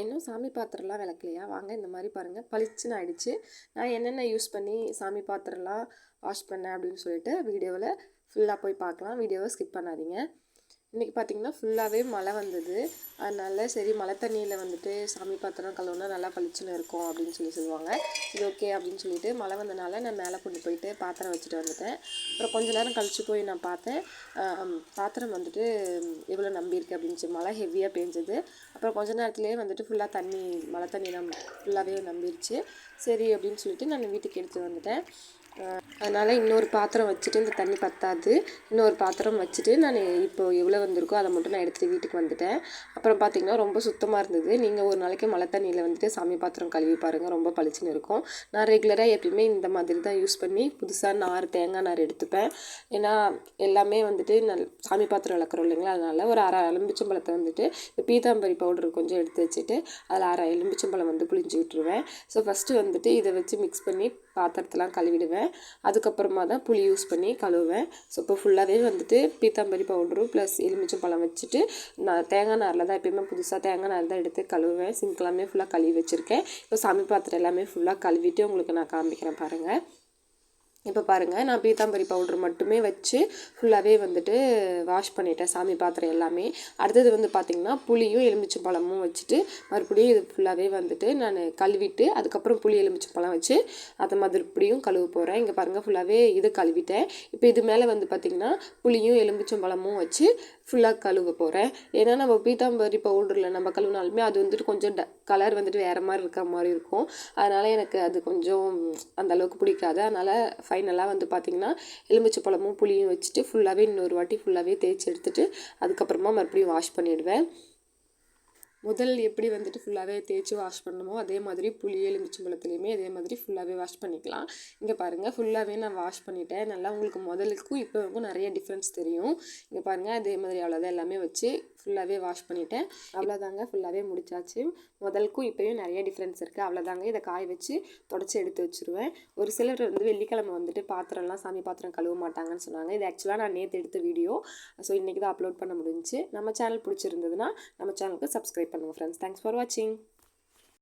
இன்னும் சாமி பாத்திரம்லாம் விளக்கலையா? வாங்க இந்த மாதிரி பாருங்கள் பளிச்சுன்னு ஆயிடுச்சு. நான் என்னென்ன யூஸ் பண்ணி சாமி பாத்திரம்லாம் வாஷ் பண்ணேன் அப்படின்னு சொல்லிட்டு வீடியோவில் ஃபுல்லாக போய் பார்க்கலாம். வீடியோவை ஸ்கிப் பண்ணாதீங்க. இன்றைக்கி பார்த்திங்கன்னா ஃபுல்லாகவே மழை வந்தது. அதனால சரி மழை தண்ணியில் வந்துட்டு சாமி பாத்திரம் கழுவுனா நல்லா பளிச்சுன்னு இருக்கும் அப்படின்னு சொல்லி சொல்லுவாங்க. இது ஓகே அப்படின்னு சொல்லிட்டு மழை வந்தனால நான் மேலே கொண்டு போயிட்டு பாத்திரம் வச்சுட்டு வந்துட்டேன். அப்புறம் கொஞ்ச நேரம் கழித்து போய் நான் பார்த்தேன். பாத்திரம் வந்துட்டு எவ்வளோ நம்பியிருக்கு அப்படின்னு சொல்லி மழை ஹெவியாக பேஞ்சது. அப்புறம் கொஞ்ச நேரத்துலேயே வந்துட்டு ஃபுல்லாக தண்ணி மழை தண்ணி நம் ஃபுல்லாகவே நம்பிடுச்சு சரி அப்படின்னு சொல்லிட்டு நான் வீட்டுக்கு எடுத்து வந்துட்டேன். அதனால் இன்னொரு பாத்திரம் வச்சுட்டு இந்த தண்ணி பத்தாது. இன்னொரு பாத்திரம் வச்சுட்டு நான் இப்போ எவ்வளோ வந்திருக்கோ அதை மட்டும் நான் எடுத்துகிட்டு வீட்டுக்கு வந்துட்டேன். அப்புறம் பார்த்திங்கன்னா ரொம்ப சுத்தமாக இருந்தது. நீங்கள் ஒரு நாளைக்கு மழை தண்ணியில் வந்துட்டு சாமி பாத்திரம் கழுவி பாருங்கள் ரொம்ப பளிச்சுன்னு இருக்கும். நான் ரெகுலராக எப்பயுமே இந்த மாதிரி தான் யூஸ் பண்ணி புதுசாக நார் தேங்காய் நார் எடுத்துப்பேன். ஏன்னா எல்லாமே வந்துட்டு நல் சாமி பாத்திரம் வளர்க்குறோம் இல்லைங்களா? அதனால் ஒரு அரை எலும்பிச்சம்பழத்தை வந்துட்டு இந்த பீதாம்பரி பவுடர் கொஞ்சம் எடுத்து வச்சுட்டு அதில் அரை எலும்பிச்சம்பழம் வந்து புளிஞ்சு விட்டுருவேன். ஸோ ஃபஸ்ட்டு வந்துட்டு இதை வச்சு மிக்ஸ் பண்ணி பாத்திரத்தெலாம் கழுவிடுவேன். அதுக்கப்புறமா தான் புளி யூஸ் பண்ணி கழுவுவேன். ஸோ இப்போ ஃபுல்லாகவே வந்துட்டு பீத்தாம்பரி பவுடரும் ப்ளஸ் எலுமிச்சம் பழம் வச்சுட்டு நான் தேங்காய் நாரில் தான் எப்பயுமே புதுசாக தேங்காய் நார் தான் எடுத்து கழுவுவேன். சிங்க் எல்லாமே ஃபுல்லாக கழுவி வச்சுருக்கேன். இப்போ சாமி பாத்திரம் எல்லாமே ஃபுல்லாக கழுவிட்டு உங்களுக்கு நான் காமிக்கிறேன் பாருங்கள் இப்போ பாருங்கள் நான் பீத்தாம்பரி பவுட்ரு மட்டுமே வச்சு ஃபுல்லாகவே வந்துட்டு வாஷ் பண்ணிட்டேன் சாமி பாத்திரம் எல்லாமே. அடுத்தது வந்து பார்த்திங்கன்னா புளியும் எலுமிச்சு பழமும் வச்சுட்டு மறுபடியும் இது ஃபுல்லாகவே வந்துட்டு நான் கழுவிட்டு அதுக்கப்புறம் புளி எலுமிச்சு பழம் வச்சு அதை மறுபடியும் கழுவ போகிறேன் இங்கே பாருங்கள் ஃபுல்லாகவே இது கழுவிட்டேன். இப்போ இது மேலே வந்து பார்த்திங்கன்னா புளியும் எலுமிச்சம் பழமும் வச்சு ஃபுல்லாக கழுவ போகிறேன் ஏன்னா நம்ம பீத்தாம்பரி பவுடரில் நம்ம கழுவினாலுமே அது வந்துட்டு கொஞ்சம் ட கலர் வந்துட்டு வேறு மாதிரி இருக்கிற மாதிரி இருக்கும். அதனால் எனக்கு அது கொஞ்சம் அந்தளவுக்கு பிடிக்காது. அதனால் ஃபைனலாக வந்து பார்த்திங்கன்னா எலுமிச்சை பழமும் புளியும் வச்சுட்டு ஃபுல்லாகவே இன்னொரு வாட்டி ஃபுல்லாகவே தேய்ச்சி எடுத்துகிட்டு அதுக்கப்புறமா மறுபடியும் வாஷ் பண்ணிவிடுவேன் முதல் எப்படி வந்துட்டு ஃபுல்லாகவே தேய்ச்சி வாஷ் பண்ணணுமோ அதே மாதிரி புளி எலுமிச்சம்பழத்துலேயுமே அதே மாதிரி ஃபுல்லாகவே வாஷ் பண்ணிக்கலாம். இங்கே பாருங்கள் ஃபுல்லாகவே நான் வாஷ் பண்ணிட்டேன். நல்லா உங்களுக்கு முதலுக்கும் இப்போ நிறைய டிஃப்ரென்ஸ் தெரியும். இங்கே பாருங்கள் அதே மாதிரி அவ்வளோதான் எல்லாமே வச்சு ஃபுல்லாகவே வாஷ் பண்ணிட்டேன். அவ்வளோதாங்க ஃபுல்லாகவே முடிச்சாச்சு. முதலுக்கும் இப்போயும் நிறைய டிஃப்ரென்ஸ் இருக்குது அவ்வளோதாங்க இதை காய வச்சு தொடச்சி எடுத்து வச்சுருவேன். ஒரு சிலர் வந்து வெள்ளிக்கிழமை வந்துட்டு பாத்திரம்லாம் சாமி பாத்திரம் கழுவ மாட்டாங்கன்னு சொன்னாங்க. இது ஆக்சுவலாக நான் நேற்று எடுத்த வீடியோ ஸோ இன்றைக்கி தான் அப்லோட் பண்ண முடிஞ்சு நம்ம சேனல் பிடிச்சிருந்ததுன்னா நம்ம சேனலுக்கு சப்ஸ்கிரைப் பண்ணுங்கள் ஃப்ரெண்ட்ஸ் தேங்க்ஸ் ஃபார் வாட்சிங்